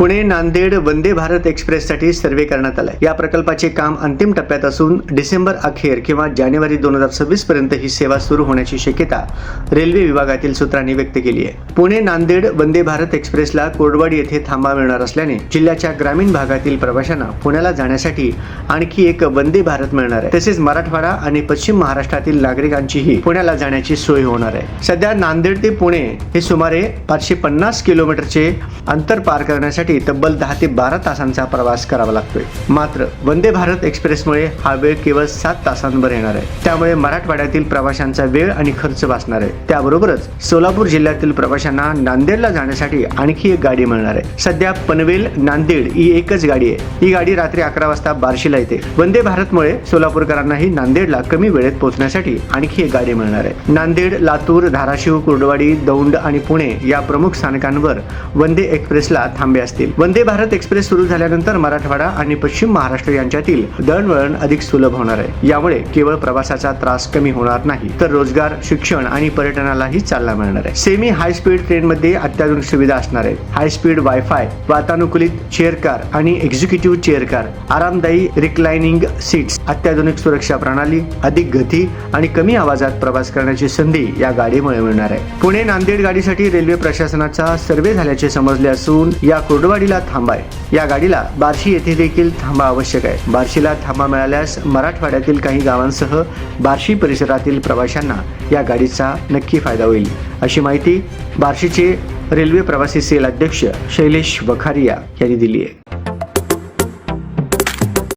पुणे नांदेड वंदे भारत एक्सप्रेससाठी सर्वे करण्यात आलाय. या प्रकल्पाचे काम अंतिम टप्प्यात असून डिसेंबर अखेर किंवा जानेवारी दोन हजार सव्वीस पर्यंत ही सेवा सुरू होण्याची शक्यता रेल्वे विभागातील सूत्रांनी व्यक्त केली आहे. पुणे नांदेड वंदे भारत एक्सप्रेसला कोरडवाडी येथे थांबा मिळणार असल्याने जिल्ह्याच्या ग्रामीण भागातील प्रवाशांना पुण्याला जाण्यासाठी आणखी एक वंदे भारत मिळणार आहे. तसेच मराठवाडा आणि पश्चिम महाराष्ट्रातील नागरिकांचीही पुण्याला जाण्याची सोय होणार आहे. सध्या नांदेड ते पुणे हे सुमारे पाचशे पन्नास किलोमीटरचे अंतर पार करण्यासाठी तब्बल दहा ते बारा तासांचा प्रवास करावा लागतोय. मात्र वंदे भारत एक्सप्रेसमुळे हा वेळ केवळ सात तासांवर येणार आहे. त्यामुळे मराठवाड्यातील प्रवाशांचा वेळ आणि खर्च वाचणार आहे. त्याबरोबरच सोलापूर जिल्ह्यातील प्रवाशांना नांदेडला जाण्यासाठी आणखी एक गाडी मिळणार आहे. सध्या पनवेल नांदेड ही एकच गाडी आहे. ही गाडी रात्री अकरा वाजता बार्शीला येते. वंदे भारतमुळे सोलापूरकरांनाही नांदेडला कमी वेळेत पोहोचण्यासाठी आणखी एक गाडी मिळणार आहे. नांदेड लातूर धाराशिव कुर्डवाडी दौंड आणि पुणे या प्रमुख स्थानकांवर वंदे एक्सप्रेसला थांबे असते. असतील वंदे भारत एक्सप्रेस सुरू झाल्यानंतर मराठवाडा आणि पश्चिम महाराष्ट्र यांच्यातील दळणवळण अधिक सुलभ होणार आहे. यामुळे केवळ प्रवासाचा त्रास कमी होणार नाही तर रोजगार शिक्षण आणि पर्यटनालाही चालना मिळणार आहे. सेमी हाय स्पीड ट्रेनमध्ये अत्याधुनिक सुविधा असणार आहेत. हाय स्पीड वायफाय वातानुकूलित चेअर कार आणि एक्झिक्युटिव्ह चेअर कार आरामदायी रिक्लायनिंग सीट्स अत्याधुनिक सुरक्षा प्रणाली अधिक गती आणि कमी आवाजात प्रवास करण्याची संधी या गाडीमुळे मिळणार आहे. पुणे नांदेड गाडीसाठी रेल्वे प्रशासनाचा सर्वे झाल्याचे समजले असून या कोरडवाडीला थांबा आहे. या गाडीला बार्शी येथे देखील थांबा आवश्यक आहे. बार्शीला थांबा मिळाल्यास मराठवाड्यातील काही गावांसह बार्शी परिसरातील प्रवाशांना या गाडीचा नक्की फायदा होईल. अशी माहिती बार्शीचे रेल्वे प्रवासी सेल अध्यक्ष शैलेश वखारिया यांनी दिली आहे.